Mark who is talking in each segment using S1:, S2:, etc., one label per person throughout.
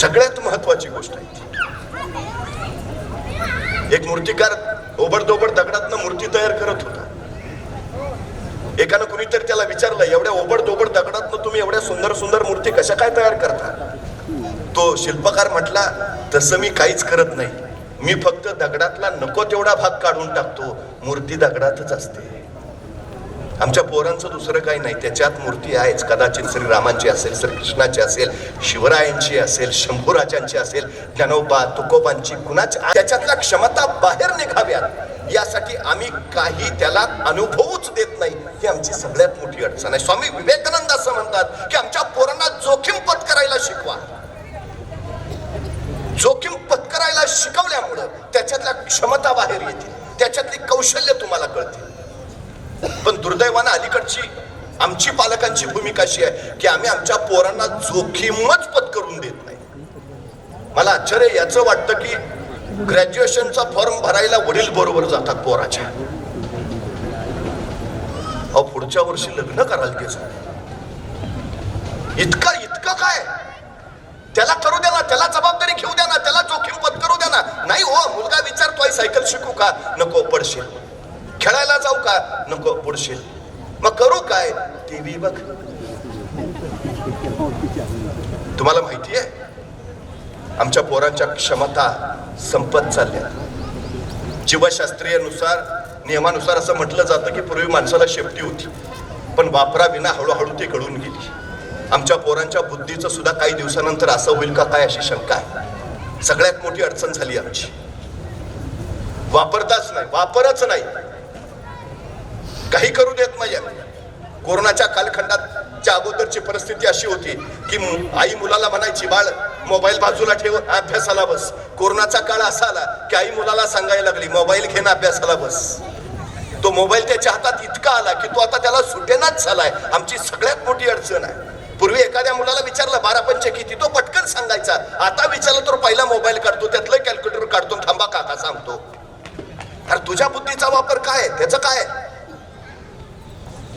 S1: सगळ्यात महत्वाची गोष्ट आहे ती. एक मूर्तिकार ओबडदोबड दगडातनं मूर्ती तयार करत होता. एकानं कुणीतरी त्याला विचारलं एवढ्या ओबडदोबड दगडातनं तुम्ही एवढ्या सुंदर सुंदर मूर्ती कशा काय तयार करता? तो शिल्पकार म्हटला तसं मी काहीच करत नाही. मी फक्त दगडातला नको तेवढा भाग काढून टाकतो. मूर्ती दगडातच असते. आमच्या पोरांचं दुसरं काही नाही. त्याच्यात मूर्ती आहेच. कदाचित श्रीरामांची असेल श्रीकृष्णाची असेल शिवरायांची असेल शंभूराजांची असेल ज्ञानोबा तुकोबांची कुणाची त्याच्यातल्या क्षमता बाहेर निघाव्यात. यासाठी आम्ही काही त्याला अनुभवूच देत नाही. ही आमची सगळ्यात मोठी अडचण आहे. स्वामी विवेकानंद असं म्हणतात की आमच्या पोरांना जोखीम पत्करायला शिकवा. जोखीम पत्करायला शिकवल्यामुळं त्याच्यातल्या क्षमता बाहेर येतील. त्याच्यातली कौशल्य तुम्हाला कळतील. पण दुर्दैवानं अलीकडची आमची पालकांची भूमिका अशी आहे की आम्ही आमच्या पोरांना जोखीमच पत्करून देत नाही. मला आश्चर्य याचं वाटतं की ग्रॅज्युएशनचा फॉर्म भरायला वडील बरोबर जातात पोराच्या. अहो पुढच्या वर्षी लग्न कराल ते इतकं इतकं काय? त्याला करू द्या ना त्याला जबाबदारी घेऊ द्या ना त्याला जोखीम पत्करू द्या ना. नाही हो मुलगा विचारतोय सायकल शिकू का? नको पडशील. खेळायला जाऊ का? नको पुढशील मग करू काय? टीव्ही बघ. तुम्हाला माहिती आहे? आमच्या पोरांच्या क्षमता संपत चालल्या. जीवशास्त्रीयनुसार नियमानुसार असं म्हटलं जातं की पूर्वी माणसाला शेपटी होती. पण वापराविना हळूहळू ती गळून गेली. आमच्या पोरांच्या बुद्धीचं सुद्धा काही दिवसानंतर असं होईल का काय अशी शंका आहे. सगळ्यात मोठी अडचण झाली आमची. वापरताच नाही वापरच नाही. काही करू देत नाही कोरोनाच्या कालखंडाच्या अगोदरची परिस्थिती अशी होती की मु- आई मुलाला म्हणायची बाळ मोबाईल बाजूला ठेव अभ्यासाला बस. कोरोनाचा काळ असा आला की आई मुलाला सांगायला लागली मोबाईल घेणं अभ्यासाला बस. तो मोबाईल त्याच्या हातात इतका आला की तो आता त्याला सुटेनाच झालाय. आमची सगळ्यात मोठी अडचण आहे. पूर्वी एखाद्या मुलाला विचारलं बारा पंच किती? तो पटकन सांगायचा आता विचारलं तर पहिला मोबाईल काढतो त्यातलं कॅल्क्युलेटर काढतो थांबा काका सांगतो. अरे तुझ्या बुद्धीचा वापर काय आहे? त्याचं काय आहे?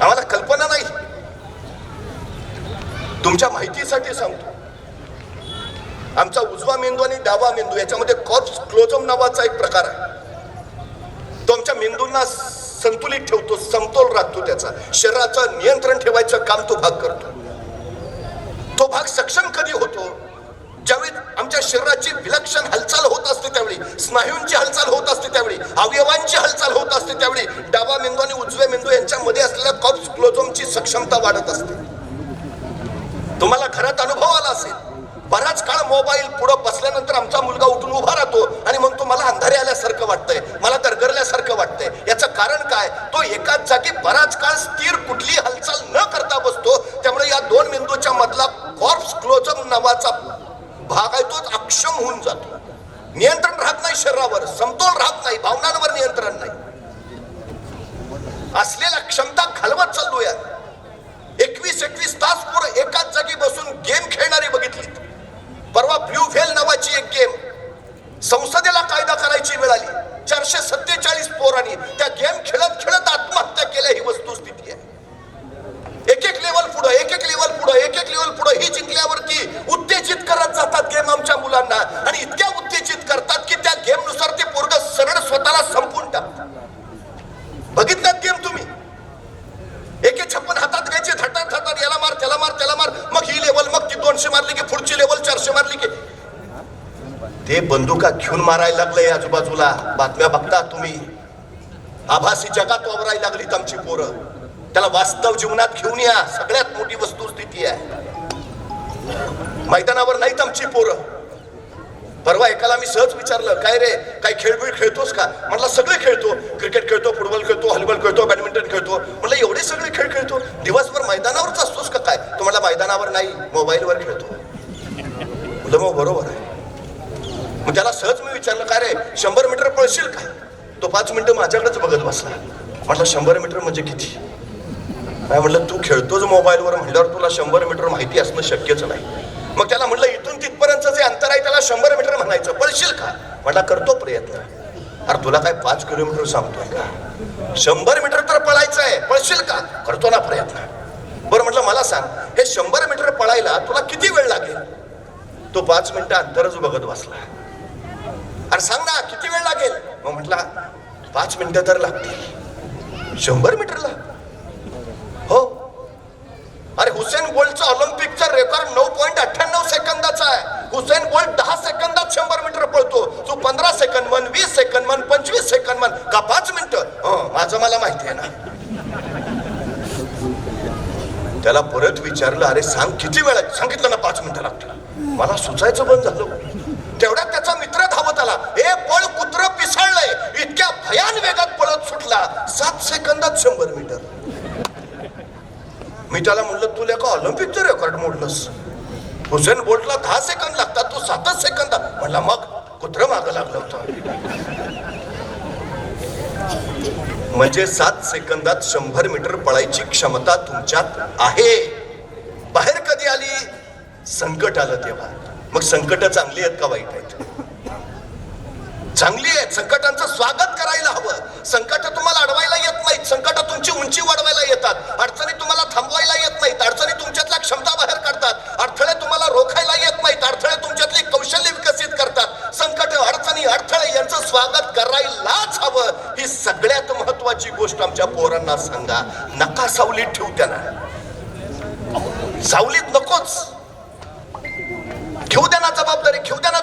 S1: आम्हाला कल्पना नाही. तुमच्या माहितीसाठी सांगतो. आमचा उजवा मेंदू आणि डावा मेंदू याच्यामध्ये कॉर्प्स क्लोजम नावाचा एक प्रकार आहे. तो आमच्या मेंदूंना संतुलित ठेवतो समतोल राखतो त्याचा. शरीराचं नियंत्रण ठेवायचं काम तो भाग करतो. तो भाग सक्षम कधी होतो? ज्यावेळी आमच्या शरीराची विलक्षण हालचाल होत असते त्यावेळी स्नायूंची हालचाल होत त्यावेळी. अवयवांची हालचाल होत असते त्यावेळी. डावा मेंदू आणि उजव्या मेंदू यांच्यामध्ये असलेल्या कॉप्स क्लोजोमची सक्षमता वाढत असते. तुम्हाला घरात अनुभव आला असेल. बराच काळ मोबाईल पुढं बसल्यानंतर आमचा मुलगा उठून उभा राहतो आणि मग तो मला अंधारे आल्यासारखं वाटतंय. मला दरगरल्यासारखं वाटतंय. याचं कारण काय? तो एकाच जागी बराच काळ स्थिर कुठली हालचाल न करता बसतो. त्यामुळे या दोन मेंदूच्या मधला कॉर्प्स क्लोजम नावाचा भाग आहे तोच अक्षम होऊन जातो. नियंत्रण राहत नाही शरीरावर समतोल राहत नाही भावनांवर नियंत्रण नाही. असलेल्या क्षमता घालवत चालूया एकवीस एकवीस तास पुरं एकाच जागी बसून गेम खेळणारी बघितली परवा ब्ल्यू व्हेल नावाची एक गेम संसदेला कायदा करायची मिळाली चारशे सत्तेचाळीस पोरांनी त्या गेम खेळत खेळत आत्महत्या केल्या ही वस्तुस्थिती आहे. एक एक लेवल पुढं एक एक लेवल पुढं एक एक लेवल पुढं ही जिंकल्यावरती उत्तेजित करत जातात गेम आमच्या मुलांना आणि इतक्या उत्तेजित करतात की त्या गेमनुसार ते पोरग सरळ स्वतःला संपून टाकतात बघितलात गेम तुम्ही एके छप्पन हातात घ्यायचे धटात धटात याला मार त्याला मार त्याला मार मग ही लेवल मग ती दोनशे मारली की पुढची लेवल चारशे मारली की ते बंदुका घेऊन मारायला लागलंय आजूबाजूला. बातम्या बघता तुम्ही. आभासी जगात वावरायला लागलीत आमची पोरं. त्याला वास्तव जीवनात घेऊन या. सगळ्यात मोठी वस्तुस्थिती आहे. मैदानावर नाहीत आमची पोरं. परवा एकाला मी सहज विचारलं काय रे? काय खेळबिळ खेळतोस का? म्हटलं सगळे खेळतो. क्रिकेट खेळतो फुटबॉल खेळतो हॉलीबॉल खेळतो बॅडमिंटन खेळतो. म्हटलं एवढे सगळे खेळ खेळतो? दिवसभर मैदानावरच असतोस का काय? तो मैदानावर नाही मोबाईल खेळतो म्हटलं मग बरोबर आहे मग त्याला सहज मी विचारलं काय रे शंभर मीटर पळशील का तो पाच मिनिटं माझ्याकडेच बघत बसला. म्हटलं शंभर मीटर म्हणजे किती? काय म्हटलं तू खेळतोच मोबाईलवर म्हटल्यावर तुला शंभर मीटर माहिती असणं शक्यच नाही. मग त्याला म्हटलं इथून तिथपर्यंत जे अंतर आहे त्याला शंभर मीटर म्हणायचं पळशील का? म्हटला करतो प्रयत्न. अरे तुला काय पाच किलोमीटर सांगतोय का? शंभर मीटर तर पळायचं आहे पळशील का? करतो ना प्रयत्न. बरं म्हटलं मला सांग हे शंभर मीटर पळायला तुला किती वेळ लागेल? तो पाच मिनिटं अंतरच बघत बसला. अरे सांग ना किती वेळ लागेल? मग म्हटला पाच मिनिटं तर लागतील. शंभर मीटरला? हो. अरे हुसेन बोल्टचा ऑलिम्पिकचा रेकॉर्ड नऊ पॉईंट अठ्ठ्याण्णव सेकंदाचा आहे. हुसेन बोल्ट दहा सेकंदात शंभर मीटर पळतो. तू पंधरा सेकंद म्हण वीस सेकंद म्हण पंचवीस सेकंद म्हण का पाच मिनिटं? हं, माझं मला माहिती आहे ना. त्याला परत विचारलं अरे सांग किती वेळा सांगितलं ना पाच मिनिटं लागतील. मला सुचायचं बंद झालं. तेवढ्यात त्याचा मित्र धावत आला हे पळ कुत्र पिसाळलंय इतक्या भयान वेगात पळत सुटला. सात सेकंदात शंभर मीटर. मी त्याला म्हणलं तुला का ऑलिम्पिकचं रेकॉर्ड मोडलंस. हुसेन बोल्टला दहा सेकंद लागतात तू सातच सेकंद म्हणला मग कुत्र माग लागलं होतं. म्हणजे सात सेकंदात शंभर मीटर पळायची क्षमता तुमच्यात आहे. बाहेर कधी आली? संकट आलं तेव्हा. मग संकट चांगली आहेत का वाईट आहेत? चांगली आहेत. संकटांचं स्वागत करायला हवं. संकट तुम्हाला अडवायला येत नाहीत. संकट तुमची उंची वाढवायला येतात. अडचणी तुम्हाला थांबवायला येत नाहीत. अडचणी तुमच्यातल्या क्षमता बाहेर काढतात. अडथळे तुम्हाला रोखायला येत नाहीत. अडथळे तुमच्यातली कौशल्य विकसित करतात. संकट अडचणी अडथळे यांचं स्वागत करायलाच हवं. ही सगळ्यात महत्वाची गोष्ट आमच्या पोरांना सांगा. नका सावलीत ठेवू त्यांना. सावलीत नकोच. घेऊ द्या ना जबाबदारी घेऊ द्या ना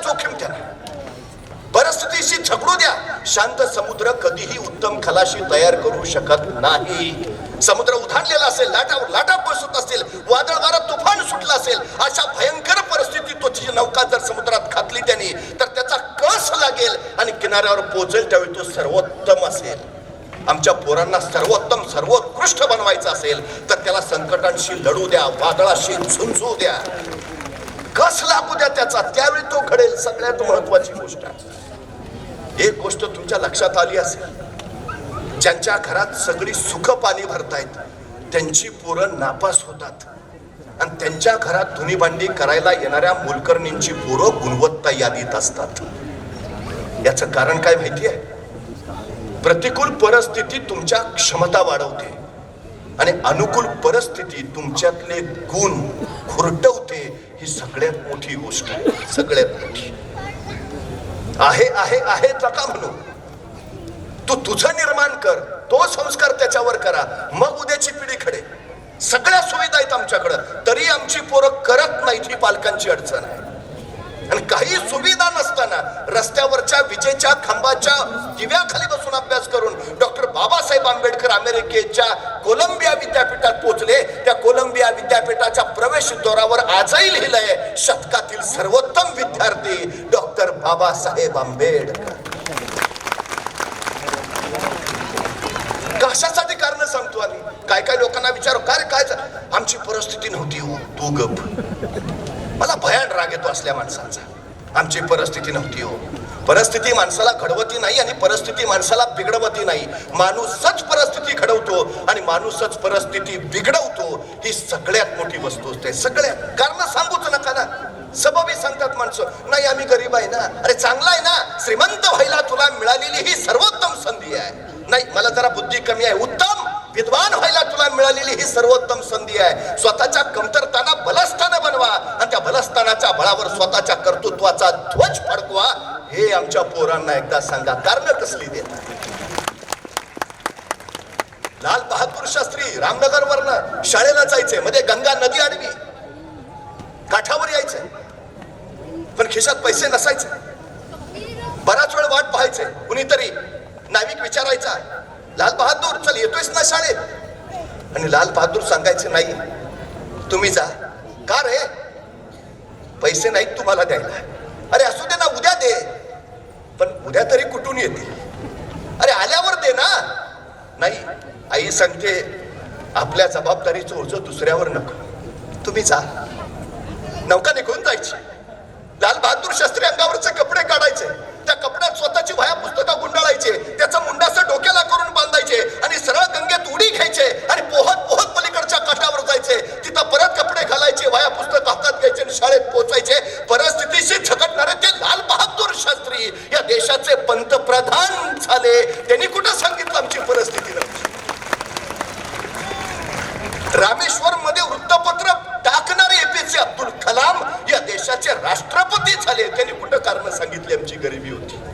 S1: परिस्थितीशी झगडू द्या. शांत समुद्र कधीही उत्तम खलाशी तयार करू शकत नाही. समुद्र उधाणलेला असेल लाटा लाटा बसत असतील वादळ वारा तुफान सुटला असेल अशा भयंकर परिस्थितीत तो तिची नौका जर समुद्रात घातली त्यांनी तर त्याचा कस लागेल आणि किनाऱ्यावर पोचेल त्यावेळी तो सर्वोत्तम असेल. आमच्या पोरांना सर्वोत्तम सर्वोत्कृष्ट बनवायचं असेल तर त्याला संकटांशी लढू द्या वादळाशी झुंजू द्या. कस लागू द्या त्याचा? त्यावेळी तो घडेल सगळ्यात महत्वाची गोष्ट. आहे एक गोष्ट तुमच्या लक्षात आली असेल. ज्यांच्या घरात सगळी सुख पाणी भरतायत त्यांची पोरं नापास होतात. आणि त्यांच्या घरात धुनीभांडी करायला येणाऱ्या मोलकर्णींची पोरं गुणवत्ता यादीत असतात. याचं कारण काय माहिती आहे? प्रतिकूल परिस्थिती तुमच्या क्षमता वाढवते. आणि अनुकूल परिस्थिती तुमच्यातले गुण खुरटवते ही सगळ्यात मोठी गोष्ट आहे. सगळ्यात मोठी. आहे आहे आहे नका म्हणू? तू तुझं निर्माण कर तो संस्कार त्याच्यावर करा. मग उद्याची पिढी खडे सगळ्या सुविधा आहेत आमच्याकडं. तरी आमची पोरं करत नाहीत ही पालकांची अडचण आहे. आणि काही सुविधा नसताना रस्त्यावरच्या विजेच्या खांबाच्या दिव्याखाली बसून अभ्यास करून डॉक्टर बाबासाहेब आंबेडकर अमेरिकेच्या कोलंबिया विद्यापीठात पोहोचले. त्या कोलंबिया विद्यापीठाच्या प्रवेश द्वारावर आजही लिहिलंय शतकातील सर्वोत्तम विद्यार्थी बाबासाहेब आंबेडकर कशासाठी कारण सांगतो आम्ही? काय काय लोकांना विचारू काय काय आमची परिस्थिती नव्हती हो तू गप. मला भयान राग येतो असल्या माणसांचा. आमची परिस्थिती नव्हती हो. परिस्थिती माणसाला घडवती नाही आणि परिस्थिती माणसाला बिघडवती नाही. माणूसच परिस्थिती घडवतो आणि माणूसच परिस्थिती बिघडवतो. ही सगळ्यात मोठी वस्तू असते. सगळ्यात. कारण सांगूच नका. ना सांगतात माणसं नाही आम्ही गरीब आहे ना. अरे चांगला आहे ना. श्रीमंत व्हायला तुला मिळालेली ही सर्वोत्तम संधी आहे. नाही मला जरा बुद्धी कमी आहे. उत्तम विद्वान व्हायला तुला मिळालेली ही सर्वोत्तम संधी आहे. स्वतःच्या कमतरताना बलस्थान बनवा आणि त्या बलस्थानाच्या बळावर स्वतःच्या कर्तृत्वाचा ध्वज फडकवा. हे आमच्या पोरांना एकदा सांगा कारण कसली देत लाल बहादूर शास्त्री रामनगर वरनं शाळेला जायचे मध्ये गंगा नदी आडवी. काठावर यायचे पण खिशात पैसे नसायचे. बराच वेळ वाट पाहायचे. कुणीतरी नाविक विचारायचा लाल बहादूर चल येतोयस ना शाळेत? आणि लाल बहादूर सांगायचे नाही तुम्ही जा. का रे? पैसे नाहीत तुम्हाला द्यायला. अरे असू दे ना उद्या दे. पण उद्या तरी कुठून येतील? अरे आल्यावर दे ना. नाही आई सांगते आपल्या जबाबदारीचं ओझं दुसऱ्यावर नको. तुम्ही जा. नौका निघून जायची. लाल बहादूर शास्त्री अंगावरचे कपडे काढायचे. त्या कपड्यात स्वतःची वया पुस्तकं गुंडाळायचे. त्याचा मुंडास डोक्याला करून बांधायचे. आणि सरळ गंगेत उडी घ्यायचे. आणि पोहत पोहत पलीकडच्या काठावर जायचे. तिथं परत कपडे घालायचे वया पुस्तक हातात घ्यायचे आणि शाळेत पोहोचायचे. परिस्थितीशी झगडणारे ते लाल बहादूर शास्त्री या देशाचे पंतप्रधान झाले. त्यांनी कुठं सांगितलं आमची परिस्थिती? रामेश्वर देशाचे राष्ट्रपती झाले. त्यांनी कुठं कारण सांगितली आमची गरिबी होती?